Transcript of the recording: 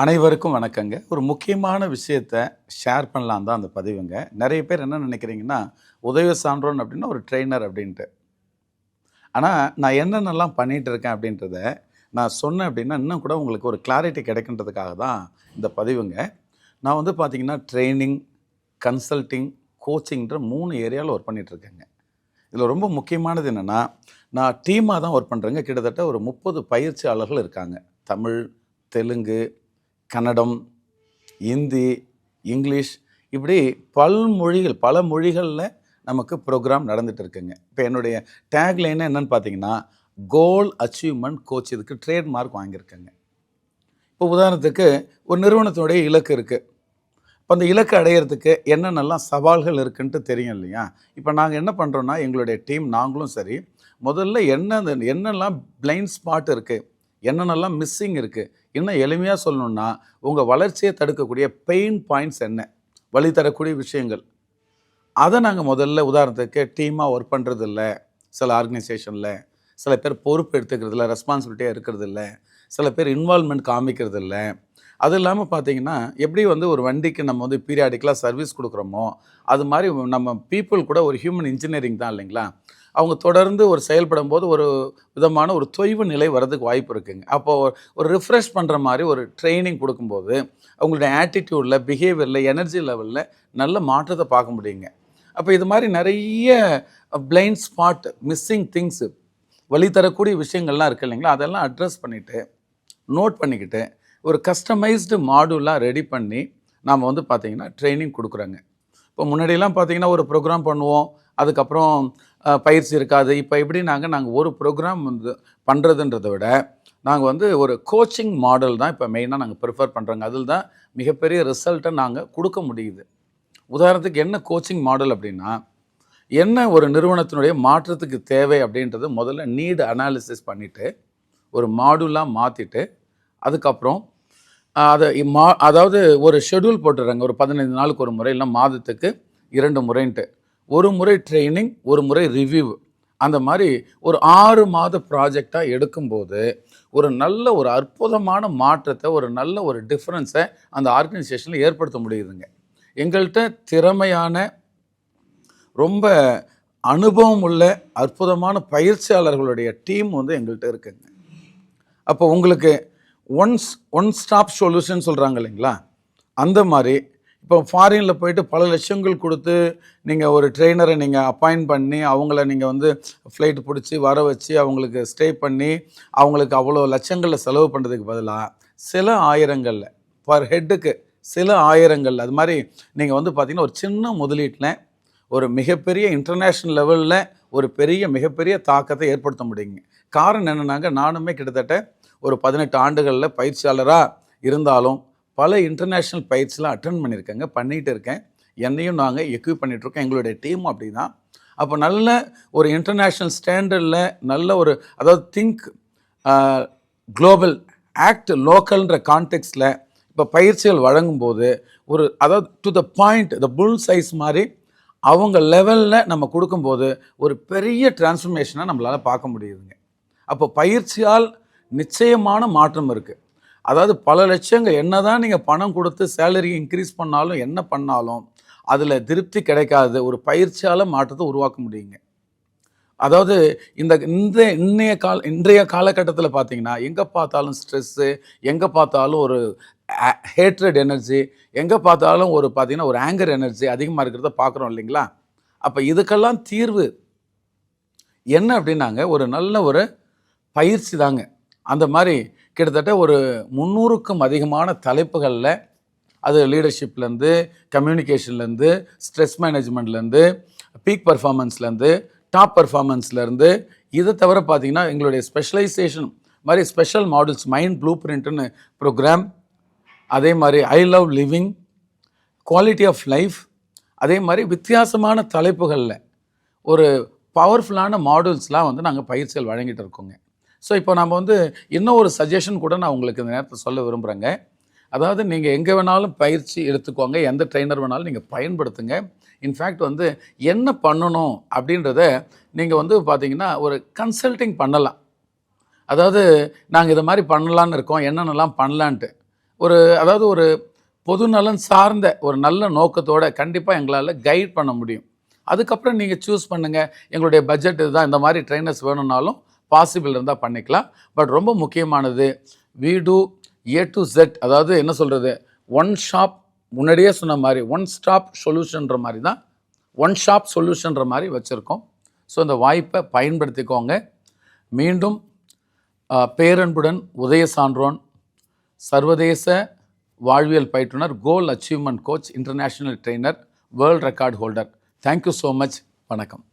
அனைவருக்கும் வணக்கங்க. ஒரு முக்கியமான விஷயத்த ஷேர் பண்ணலாம் தான் அந்த பதிவுங்க. நிறைய பேர் என்ன நினைக்கிறீங்கன்னா உதவி சான்றோன் அப்படின்னா ஒரு ட்ரெயினர் அப்படின்ட்டு. ஆனால் நான் என்னென்னலாம் பண்ணிகிட்டு இருக்கேன் அப்படின்றத நான் சொன்னேன் அப்படின்னா இன்னும் கூட உங்களுக்கு ஒரு கிளாரிட்டி கிடைக்கின்றதுக்காக தான் இந்த பதிவுங்க. நான் வந்து பார்த்திங்கன்னா ட்ரைனிங் கன்சல்ட்டிங் கோச்சிங்ன்ற மூணு ஏரியாவில் ஒர்க் பண்ணிகிட்ருக்கேங்க இருக்கேங்க. இதில் ரொம்ப முக்கியமானது என்னென்னா நான் டீமாக தான் ஒர்க் பண்ணுறேங்க கிட்டத்தட்ட ஒரு முப்பது பயிற்சியாளர்கள் இருக்காங்க. தமிழ் தெலுங்கு கன்னடம் இந்தி இங்கிலீஷ் இப்படி பல் மொழிகள் பல மொழிகளில் நமக்கு ப்ரோக்ராம் நடந்துட்டு இருக்குங்க. இப்போ என்னுடைய டேக்லைன் என்னன்னு பார்த்தீங்கன்னா கோல் அச்சீவ்மெண்ட் கோச் இதுக்கு ட்ரேட்மார்க் வாங்கியிருக்கேங்க. இப்போ உதாரணத்துக்கு ஒரு நிறுவனத்தினுடைய இலக்கு இருக்குது இப்போ அந்த இலக்கு அடையிறதுக்கு என்னென்னலாம் சவால்கள் இருக்குன்ட்டு தெரியும் இல்லையா? இப்போ நாங்கள் என்ன பண்ணுறோன்னா எங்களுடைய டீம் நாங்களும் சரி முதல்ல என்ன என்னெல்லாம் பிளைண்ட் ஸ்பாட் இருக்குது என்னென்னலாம் மிஸ்ஸிங் இருக்குது இன்னும் எளிமையாக சொல்லணுன்னா உங்கள் வளர்ச்சியை தடுக்கக்கூடிய பெயின் பாயிண்ட்ஸ் என்ன? வழி தரக்கூடிய விஷயங்கள். அதை நாங்கள் முதல்ல உதாரணத்துக்கு டீமாக ஒர்க் பண்ணுறது இல்லை சில ஆர்கனைசேஷனில் சில பேர் பொறுப்பு எடுத்துக்கிறது இல்லை ரெஸ்பான்சிபிலிட்டியாக இருக்கிறது இல்லை சில பேர் இன்வால்மெண்ட் காமிக்கிறது இல்லை அது இல்லாமல் பார்த்தீங்கன்னா எப்படி வந்து ஒரு வண்டிக்கு நம்ம வந்து பீரியாடிக்கலாக சர்வீஸ் கொடுக்குறோமோ அது மாதிரி நம்ம பீப்புள் கூட ஒரு ஹியூமன் இன்ஜினியரிங் தான் இல்லைங்களா? அவங்க தொடர்ந்து ஒரு செயல்படும் போது ஒரு விதமான ஒரு தொய்வு நிலை வர்றதுக்கு வாய்ப்பு இருக்குங்க. அப்போ ஒரு- ரிஃப்ரெஷ் பண்ணுற மாதிரி ஒரு ட்ரைனிங் கொடுக்கும்போது அவங்களுடைய ஆட்டிடியூடில் பிஹேவியரில் எனர்ஜி லெவலில் நல்ல மாற்றத்தை பார்க்க முடியுங்க. அப்போ இது மாதிரி நிறைய பிளைண்ட் ஸ்பாட் மிஸ்ஸிங் திங்ஸு வழி தரக்கூடிய விஷயங்கள்லாம் இருக்கு இல்லைங்களா? அதெல்லாம் அட்ரஸ் பண்ணிவிட்டு நோட் பண்ணிக்கிட்டு ஒரு கஸ்டமைஸ்டு மாடுலாக ரெடி பண்ணி நாம் வந்து பார்த்திங்கன்னா ட்ரைனிங் கொடுக்குறோங்க. இப்போ முன்னாடியெல்லாம் பார்த்தீங்கன்னா ஒரு ப்ரோக்ராம் பண்ணுவோம் அதுக்கப்புறம் பயிற்சி இருக்காது. இப்போ எப்படி நாங்கள் நாங்கள் ஒரு ப்ரோக்ராம் வந்து பண்ணுறதுன்றதை விட நாங்கள் வந்து ஒரு கோச்சிங் மாடல் தான் இப்போ மெயினாக நாங்கள் ப்ரிஃபர் பண்ணுறோங்க அதில் தான் மிகப்பெரிய ரிசல்ட்டை நாங்கள் கொடுக்க முடியுது. உதாரணத்துக்கு என்ன கோச்சிங் மாடல் அப்படின்னா என்ன ஒரு நிறுவனத்தினுடைய மாற்றத்துக்கு தேவை அப்படின்றது முதல்ல நீடு அனாலிசிஸ் பண்ணிவிட்டு ஒரு மாடுலாக மாற்றிட்டு அதுக்கப்புறம் அதை மா அதாவது ஒரு ஷெட்யூல் போட்டுடுறாங்க ஒரு பதினைந்து நாளுக்கு ஒரு முறை இல்லை மாதத்துக்கு இரண்டு முறைன்ட்டு. ஒரு முறை ட்ரைனிங் ஒரு முறை ரிவ்யூ அந்த மாதிரி ஒரு ஆறு மாத ப்ராஜெக்டாக எடுக்கும்போது ஒரு நல்ல ஒரு அற்புதமான மாற்றத்தை ஒரு நல்ல ஒரு டிஃப்ரென்ஸை அந்த ஆர்கனைசேஷனில் ஏற்படுத்த முடியுதுங்க. எங்கள்கிட்ட திறமையான ரொம்ப அனுபவம் உள்ள அற்புதமான பயிற்சியாளர்களுடைய டீம் வந்து எங்கள்கிட்ட இருக்குங்க. அப்போ உங்களுக்கு ஒன்ஸ் ஒன் ஸ்டாப் சொல்யூஷன் சொல்கிறாங்க இல்லைங்களா? அந்த மாதிரி இப்போ ஃபாரினில் போயிட்டு பல லட்சங்கள் கொடுத்து நீங்கள் ஒரு ட்ரெயினரை நீங்கள் அப்பாயிண்ட் பண்ணி அவங்கள நீங்கள் வந்து ஃப்ளைட் பிடிச்சி வர வச்சு அவங்களுக்கு ஸ்டே பண்ணி அவங்களுக்கு அவ்வளோ லட்சங்களில் செலவு பண்ணுறதுக்கு பதிலாக சில ஆயிரங்களில் பர் ஹெட்டுக்கு சில ஆயிரங்கள் அது மாதிரி நீங்கள் வந்து பார்த்தீங்கன்னா ஒரு சின்ன முதலீட்டில் ஒரு மிகப்பெரிய இன்டர்நேஷ்னல் லெவலில் ஒரு பெரிய மிகப்பெரிய தாக்கத்தை ஏற்படுத்த முடியுங்க. காரணம் என்னென்னாங்க நானுமே கிட்டத்தட்ட ஒரு பதினெட்டு ஆண்டுகளில் பயிற்சியாளராக இருந்தாலும் பல இன்டர்நேஷ்னல் பயிற்சிலாம் அட்டன் பண்ணியிருக்கேங்க பண்ணிகிட்டு இருக்கேன். என்னையும் நாங்கள் எக்யூப் பண்ணிகிட்ருக்கோம் எங்களுடைய டீமும் அப்படி தான் அப்போ நல்ல ஒரு இன்டர்நேஷ்னல் ஸ்டாண்டர்டில் நல்ல ஒரு அதாவது திங்க் குளோபல் ஆக்ட் லோக்கல்ன்ற கான்டெக்ட்ஸில் இப்போ பயிற்சிகள் வழங்கும்போது ஒரு அதாவது to the point the full size மாதிரி அவங்க லெவலில் நம்ம கொடுக்கும்போது ஒரு பெரிய டிரான்ஸ்ஃபர்மேஷனை நம்மளால் பார்க்க முடியுதுங்க. அப்போ பயிற்சியால் நிச்சயமான மாற்றம் இருக்குது அதாவது பல லட்சங்கள் என்ன தான் நீங்கள் பணம் கொடுத்து சேலரி இன்க்ரீஸ் பண்ணாலும் என்ன பண்ணாலும் அதில் திருப்தி கிடைக்காது. ஒரு பயிற்சியால் மாற்றத்தை உருவாக்க முடியுங்க. அதாவது இந்த இந்த இன்றைய கால இன்றைய காலகட்டத்தில் பார்த்தீங்கன்னா எங்கே பார்த்தாலும் ஸ்ட்ரெஸ்ஸு எங்கே பார்த்தாலும் ஒரு ஹேட்ரட் எனர்ஜி எங்கே பார்த்தாலும் ஒரு பார்த்தீங்கன்னா ஒரு ஆங்கர் எனர்ஜி அதிகமாக இருக்கிறத பார்க்குறோம் இல்லைங்களா? அப்போ இதுக்கெல்லாம் தீர்வு என்ன அப்படின்னாங்க ஒரு நல்ல ஒரு பயிற்சி தாங்க. அந்த மாதிரி கிட்டத்தட்ட ஒரு முந்நூறுக்கும் அதிகமான தலைப்புகளில் அது லீடர்ஷிப்லேருந்து கம்யூனிகேஷன்லேருந்து ஸ்ட்ரெஸ் மேனேஜ்மெண்ட்லேருந்து பீக் பர்ஃபார்மன்ஸ்லேருந்து டாப் பர்ஃபார்மன்ஸ்லேருந்து இதை தவிர பார்த்தீங்கன்னா எங்களுடைய ஸ்பெஷலைசேஷன் மாதிரி ஸ்பெஷல் மாடல்ஸ் மைண்ட் ப்ளூ பிரிண்ட்டுன்னு ப்ரோக்ராம் அதே மாதிரி I love living quality of life அதே மாதிரி வித்தியாசமான தலைப்புகளில் ஒரு பவர்ஃபுல்லான மாடல்ஸ்லாம் வந்து நாங்கள் பயிற்சிகள் வழங்கிட்டு இருக்கோங்க. ஸோ இப்போ நம்ம வந்து இன்னும் ஒரு சஜஷன் கூட நான் உங்களுக்கு இந்த நேரத்தில் சொல்ல விரும்புகிறேங்க அதாவது நீங்கள் எங்கே வேணாலும் பயிற்சி எடுத்துக்கோங்க. எந்த ட்ரெயினர் வேணாலும் நீங்கள் பயன்படுத்துங்க. இன்ஃபேக்ட் வந்து என்ன பண்ணணும் அப்படின்றத நீங்கள் வந்து பார்த்தீங்கன்னா ஒரு கன்சல்டிங் பண்ணலாம். அதாவது நாங்கள் இதை மாதிரி பண்ணலான்னு இருக்கோம். என்னென்னலாம் பண்ணலான்ட்டு. ஒரு அதாவது ஒரு பொதுநலன் சார்ந்த ஒரு நல்ல நோக்கத்தோட கண்டிப்பாக எங்களால் கைட் பண்ண முடியும். அதுக்கப்புறம் நீங்கள் சூஸ் பண்ணுங்கள் எங்களுடைய பட்ஜெட் இதுதான். இந்த மாதிரி ட்ரைனர்ஸ் வேணும்னாலும் பாசிபிள் இருந்தால் பண்ணிக்கலாம். பட் ரொம்ப முக்கியமானது வீடு ஏ டு ஜெட் அதாவது என்ன சொல்கிறது ஒன் ஷாப் முன்னாடியே சொன்ன மாதிரி ஒன் ஸ்டாப் சொல்யூஷன்ற மாதிரி தான் ஒன் ஷாப் சொல்யூஷன்ற மாதிரி வச்சுருக்கோம். ஸோ இந்த வாய்ப்பை பயன்படுத்திக்கோங்க. மீண்டும் பேரன்புடன் உதய சான்றோன் சர்வதேச வாழ்வியல் பயிற்றுனர் goal achievement coach international trainer world record holder thank you so much வணக்கம்.